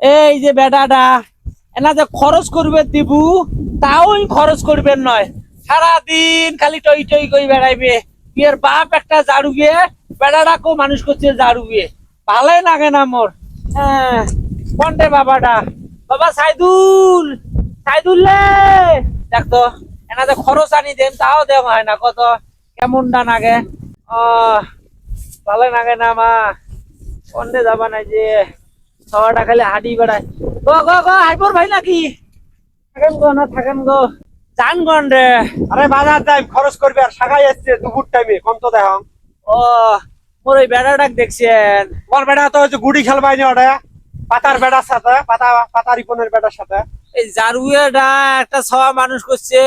এই যে বেটাটা, এনা যে খরচ করবে দিবু, তাও খরচ করবেন নয়। সারাদিন খালি টই টই করে বেড়াইবে। বিয়ের বাপ একটা ঝাড়ু বিয়ে বেড়াটাকেও মানুষ করছে ঝাড়ু বিয়ে ভালোই লাগে না মোর। হ্যাঁ কোনটে বাবাটা? বাবা সাইদুল সাইদুল লে দেখ তো, এনা যে খরচ আনি দেন, তাও দেওয়া হয় না। কত, কেমনটা নাগে ও ভালো লাগে না মা। কোনটে যাবা না যে সবাটা খালি হাঁটি বেড়ায়। গো গো গো হাইপর ভাই নাকি? থাকেন গো না থাকেন গো। জান গন রে আরে বাজার যাই খরচ করবে আর শাখায় আসছে দুপুর টাইমে কম তো দেখ ও মোর ওই বেড়াটাক দেখছেন। তোমার বেটা তো হচ্ছে গুড়ি খেলবাই না ওটা পাতার বেটার সাথে পাতা পাতা রিপনের বেটার সাথে। এই জারুয়েটা একটা সবা মানুষ করছে।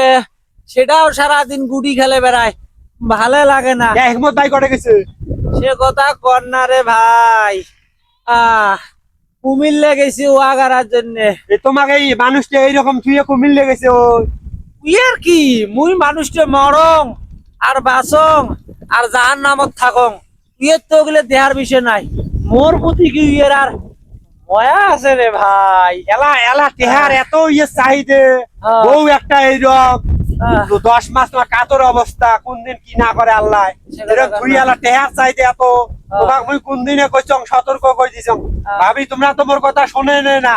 সেটাও সারাদিন গুড়ি খেলে বেড়ায়। ভালো লাগে না। হেকমত ভাই করে গেছে। সে কথা কর না রে ভাই। আহ কুমিল্লে গেছি ওয়াগারার জন্য। তোমাকে এই মানুষটা এইরকম থুয়ে কুমিল লেগেছে ও। ইয়ার কি? মুই মানুষটা মরং আর বাসং আর জাহান নামত থাকং। ইয়ের তো ওগুলো দেহার বিষয় নাই। মোর প্রতি কি ইয়ের আর ময়া আছে রে ভাই? এলা এলা তেহার এত ইয়ে চাহিদে। বউ একটা এইরকম। দশ মাস তোমার কাতর অবস্থা কোন দিন কি না করে আল্লাহ? এরকম ঘুরি না। এলা চাইতে এত। তোমাক মুই কোন দিনে কইছং সতর্ক কই দিছং। ভাবি তোমরা তোমার কথা শুনে নে না।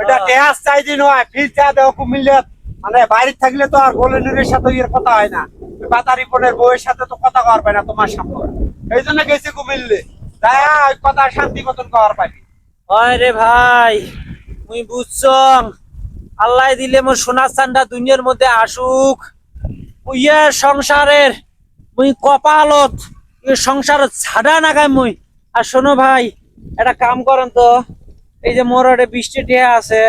এটা। তেহার চাইতে নয় ফির চা দেও কুমিল্লে মানে বাইরে থাকলে তো আর গোলেনের সাথে ইয়ের কথা হয় না। ওই পাতা রিপনের বউয়ের সাথে তো কথা কওয়ার পায় না তোমার সামনে এই জন্য গেছি কুমিল্লে। তাই কথা শান্তি মতন কওয়ার পাবি হয় রে ভাই মুই বুঝছং। আল্লাহ দিলে মোর সোনার চান্দা দুনিয়ার মধ্যে আসুক। উইয়ার সংসারের মুই কপালত সংসার ছাড়া নাগাই মুই। আর শোনো ভাই একটা কাম করেন তো। এই যে মোর একটা বৃষ্টি টিয়া আছে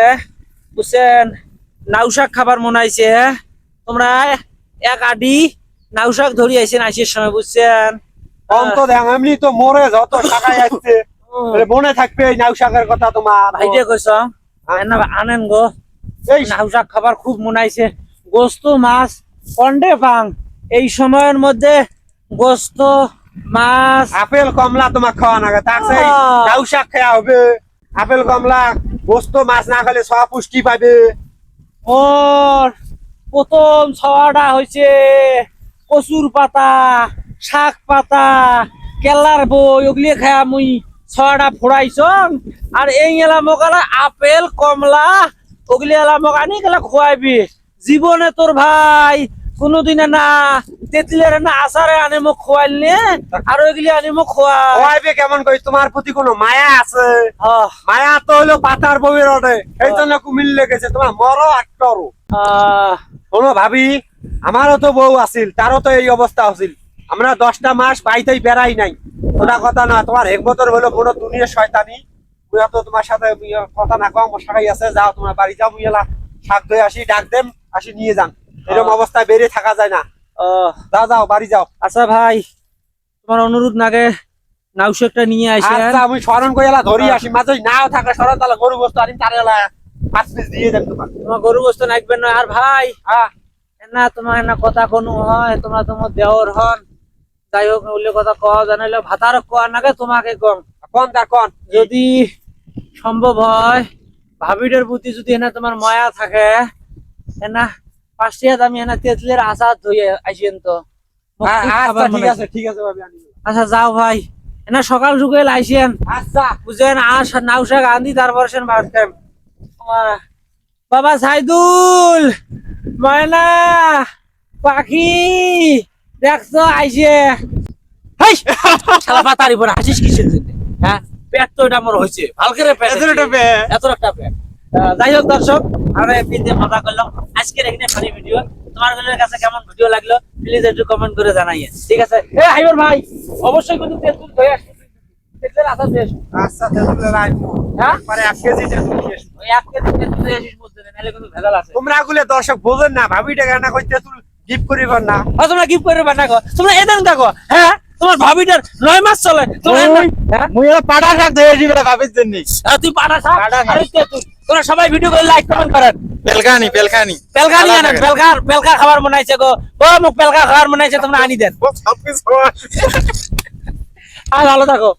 বুঝছেন? নাউশাক খাবার মনে আইছে। তোমরা এক আডি নাউশাক ধরি আইছেন আইসের সময় বুঝছেন? কম তো দেখ এমনি তো মরে যত উম, তাহলে মনে থাকবে এই নাউশাকের কথা তোমার। ভাইটে কইস হ্যাঁ। আনেন গো। এই নাউশাক খাবার খুব মনাইছে। গোস্ত মাছ কন্ডে পাং। এই সময়ের মধ্যে গোস্ত মাছ আপেল কমলা তোমার খাওয়া না আহ। নাউশাক খাওয়া হবে। আপেল কমলা গোস্ত মাছ না খেলে সব পুষ্টি পাবে। ওর প্রথম ছওয়াটা হয়েছে কচুর পাতা শাক পাতা কেলার বই ওগুলি খায়া মুই ছড়া ফোড়াইছ। আর এই এলা মকালা আপেল কমলা ওগুলি এলা মোক আনি গেলা খোয়াইবি জীবনে তোর ভাই কোনোদিনে না তেঁতুলের না আচারে আনে মোক খোয়াইলে আর ওইগুলি আনি মোক খোয়া খাওয়াইবে কেমন কই তোমার প্রতি কোনো মায়া আছে? মায়া তো হলো পাতার বউয়ের ওঠে এই জন্য কুমিল লেগেছে। তোমার মরো আহ, শোনো ভাবি আমারও তো বউ আছিল তারও তো এই অবস্থা আছিল আমরা দশটা মাস বাইতেই বেড়াই নাই। ওটা কথা না তোমার হেকমতর হলো কোনো দুনিয়া শয়তানি। মুইয়া তো তোমার সাথে কথা না কম শাখাই আছে যাও তোমার বাড়ি যাও মুইলা শাক ধুয়ে আসি ডাক দেম আসি নিয়ে যান এরকম অবস্থায় বেরিয়ে থাকা যায় না। আহ, যাও যাও বাড়ি যাও। আচ্ছা ভাই তোমার অনুরোধ নাগে নাউশেকটা নিয়ে আসেন আচ্ছা আমি স্মরণ করে এলা ধরি আসি মাঝে নাও থাকা স্মরণ তাহলে গরু বস্তু আনি তার এলা পাঁচ পিস দিয়ে দেন তোমার তোমার গরু বস্তু নাকবেন না আর ভাই হ্যাঁ না তোমার না কথা কোনো হয় তোমরা তোমার দেওর হন। যাই হোক ওগুলো কথা কওয়া জানাইলে ভাতার কোয়া নাগে তোমাকে কম। কোন তার কোন যদি সম্ভব হয়। ভাবিটার প্রতি যদি এনা তোমার মায়া থাকে এনা পাঁচটি আমি এনা তেতলের আচার ধুয়ে আসেন তো। আচ্ছা ঠিক আছে ঠিক আছে ভাবি আচ্ছা যাও ভাই। এনা সকাল সকাল আইসেন আচ্ছা। বুঝেন আস শাক আন্দি তারপর সেন ভাবতাম বাবা সাইদুল ময়না পাখি দেখছ আইসে হাসিস কিসের জন্য? হ্যাঁ তো এটা আমার হয়েছে। ভালো করে পেট এত একটা পেট? এত একটা পেট আহ, যাই হোক দর্শক আমরা করলাম আজকের এখানে ফানি ভিডিও। তোমার কাছে কেমন ভিডিও লাগল প্লিজ একটু কমেন্ট করে জানাইয়ে। ঠিক আছে? এ হাইবর ভাই অবশ্যই কিন্তু ধরে আসবে। আচ্ছা হ্যাঁ? এক কেজি তেঁতুল নিয়ে ওই এক কেজি তেঁতুল আসিস বুঝতে নাহলে কিন্তু ভেজাল আছে। তোমরা দর্শক বোঝেন না ভাবিটা কেন কই তেঁতুল গিফট করিবার না। ও, তোমরা গিফট করে না তোমরা এদান দেখো হ্যাঁ? তোমার ভাবিটার নয় মাস চলে। হ্যাঁ? পাটা শাক ধরে ভাবির জন্য আর তুই পাটা শাক তোমরা সবাই ভিডিও করে লাইক কমেন্ট করেন। পেলকানি পেলকানি পেলকা নিয়ে আনেন পেলকার পেলকা খাবার বানাইছে গো। ও মুখ পেলকা খাবার বানাইছে তোমরা আনি দেন। আর ভালো থাকো।